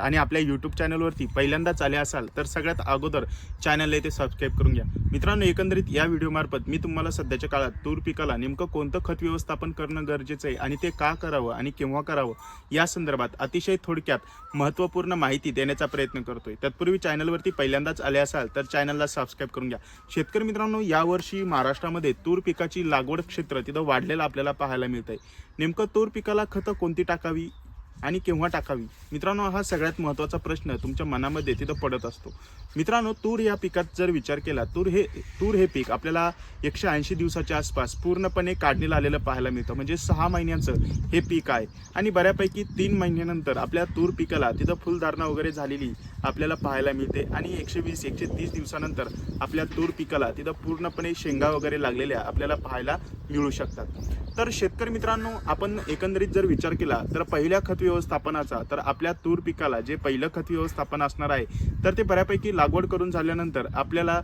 आणि आपल्या यूट्यूब चॅनलवरती पहिल्यांदाच आले असाल तर सगळ्यात अगोदर चॅनलला ते सबस्क्राईब करून घ्या. मित्रांनो एकंदरीत या व्हिडिओमार्फत मी तुम्हाला सध्याच्या काळात तूर पिकाला नेमकं कोणतं खत व्यवस्थापन करणं गरजेचं आहे आणि ते का करावं आणि केव्हा करावं या संदर्भात अतिशय थोडक्यात महत्त्वपूर्ण माहिती देण्याचा प्रयत्न करतोय. तत्पूर्वी चॅनलवरती पहिल्यांदाच आले असाल तर चॅनलला सबस्क्राईब करून घ्या. शेतकरी मित्रांनो यावर्षी महाराष्ट्रामध्ये तूर पिकाची लागवड क्षेत्र तिथं वाढलेलं आपल्याला पाहायला मिळतंय. नेमकं तूर पिकाला खतं कोणती टाकावी? आणि केव्हा टाकावी? मित्रांनो हा सगळ्यात महत्त्वाचा प्रश्न तुमच्या मनामध्ये तिथं पडत असतो. मित्रांनो तूर या पिकात जर विचार केला तूर हे तूर हे पीक आपल्याला एकशे ऐंशी दिवसाच्या आसपास पूर्णपणे काढणीला आलेलं पाहायला मिळतं. म्हणजे सहा महिन्यांचं हे पीक आहे. आणि बऱ्यापैकी तीन महिन्यानंतर आपल्या तूर पिकाला तिथं फुलधारणा वगैरे झालेली आपल्याला पाहायला मिळते. आणि एकशे वीस एकशे तीस दिवसानंतर आपल्या तूर पिकाला तिथं पूर्णपणे शेंगा वगैरे लागलेल्या आपल्याला पाहायला मिळू शकतात. तर शेतकरी मित्रांनो आपण एकंदरीत जर विचार केला तर पहिल्या खत व्यवस्थापनाचा तर आपल्या तूर पिकाला जे पहिलं खत व्यवस्थापन असणार आहे तर ते बऱ्यापैकी लागवड करून झाल्यानंतर आपल्याला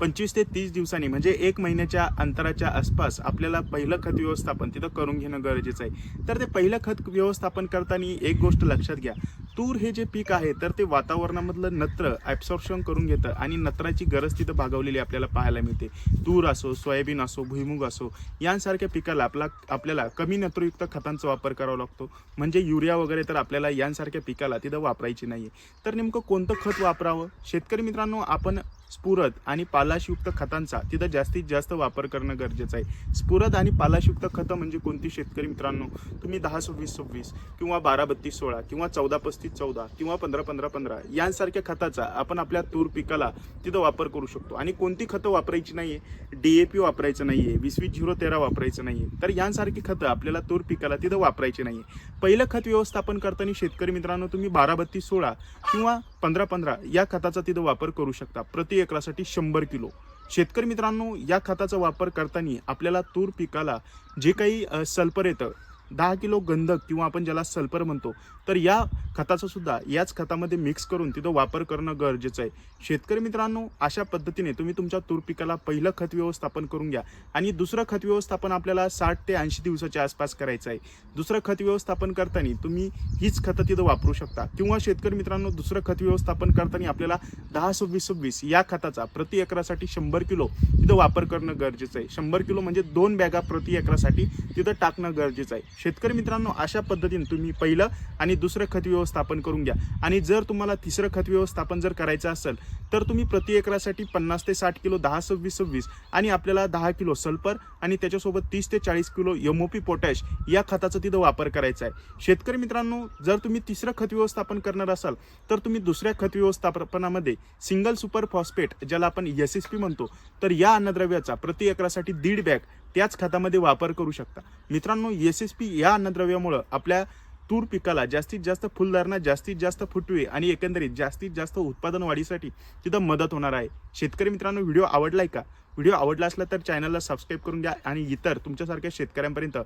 पंचवीस ते तीस दिवसांनी म्हणजे एक महिन्याच्या अंतराच्या आसपास आपल्याला पहिलं खत व्यवस्थापन तिथं करून घेणं गरजेचं आहे. तर ते पहिलं खत व्यवस्थापन करताना एक गोष्ट लक्षात घ्या. तूर हे जे पीक आहे तर ते वातावरणामधलं नत्र ॲब्सॉर्प्शन करून घेतं आणि नत्राची गरज तिथं भागवलेली आपल्याला पाहायला मिळते. तूर असो सोयाबीन असो भुईमुग असो यांसारख्या पिकाला आपला आपल्याला कमी नत्रयुक्त खतांचा वापर करावा लागतो. म्हणजे युरिया वगैरे तर आपल्याला यांसारख्या पिकाला तिथं वापरायची नाही आहे तर नेमकं कोणतं खत वापरावं? शेतकरी मित्रांनो आपण स्फुरद आणि पालाशयुक्त खतांचा तिथं जास्तीत जास्त वापर करणं गरजेचं आहे. स्फुरद आणि पालाशयुक्त खतं म्हणजे कोणती शेतकरी मित्रांनो? तुम्ही दहा सव्वीस सव्वीस किंवा बारा बत्तीस सोळा किंवा चौदा पस्तीस चौदा किंवा पंधरा पंधरा पंधरा यांसारख्या खताचा आपण आपल्या तूर पिकाला तिथं वापर करू शकतो. आणि कोणती खतं वापरायची नाही आहे डी ए पी वापरायचं नाही आहे वीस वीस झिरो तेरा वापरायचं नाही आहे तर यांसारखी खतं आपल्याला तूर पिकाला तिथं वापरायची नाही आहे पहिलं खत व्यवस्थापन करताना शेतकरी मित्रांनो तुम्ही बारा बत्तीस सोळा किंवा पंधरा पंधरा या खताचा तिथं वापर करू शकता. प्रति एकरासाठी शंभर किलो. शेतकरी मित्रांनो या खताचा वापर करताना आपल्याला तूर पिकाला जे काही सल्फर येतं दहा किलो गंधक किंवा आपण ज्याला सल्फर म्हणतो तर या खताचा सुद्धा याच खतामध्ये मिक्स करून तिथं वापर करणं गरजेचं आहे. शेतकरी मित्रांनो अशा पद्धतीने तुम्ही तुमच्या तूर पिकाला पहिलं खत व्यवस्थापन करून घ्या आणि दुसरं खत व्यवस्थापन आपल्याला साठ ते ऐंशी दिवसाच्या आसपास करायचं आहे. दुसरं खत व्यवस्थापन करताना तुम्ही हीच खतं तिथं वापरू शकता. किंवा शेतकरी मित्रांनो दुसरं खत व्यवस्थापन करताना आपल्याला दहा सव्वीस सव्वीस या खताचा प्रति एकरासाठी शंभर किलो तिथं वापर करणं गरजेचं आहे. शंभर किलो म्हणजे दोन बॅगा प्रति एकरासाठी तिथं टाकणं गरजेचं आहे. शेतकरी मित्रांनो अशा पद्धतीने तुम्ही पहिलं आणि दुसरं खत व्यवस्थापन करून घ्या. आणि जर तुम्हाला तिसरं खत व्यवस्थापन जर करायचं असेल तर तुम्ही प्रति एकरासाठी पन्नास ते साठ किलो दहा सव्वीस सव्वीस आणि आपल्याला दहा किलो सल्फर आणि त्याच्यासोबत तीस ते चाळीस किलो एमओपी पोटॅश या खताचा तिथं वापर करायचा आहे. शेतकरी मित्रांनो जर तुम्ही तिसरं खत व्यवस्थापन करणार असाल तर तुम्ही दुसऱ्या खत व्यवस्थापनामध्ये सिंगल सुपर फॉस्फेट ज्याला आपण एस एस पी म्हणतो तर या अन्नद्रव्याचा प्रति एकरासाठी दीड बॅग त्याच खतामध्ये वापर करू शकता. मित्रांनो एस एस पी या अन्नद्रव्यामुळं आपल्या तूर पिकाला जास्तीत जास्त फुलधारणा जास्तीत जास्त फुटवे आणि एकंदरीत जास्तीत जास्त उत्पादन वाढीसाठी तिथं मदत होणार आहे. शेतकरी मित्रांनो व्हिडिओ आवडलाय का? व्हिडिओ आवडला असला तर चॅनलला सबस्क्राईब करून द्या आणि इतर तुमच्यासारख्या शेतकऱ्यांपर्यंत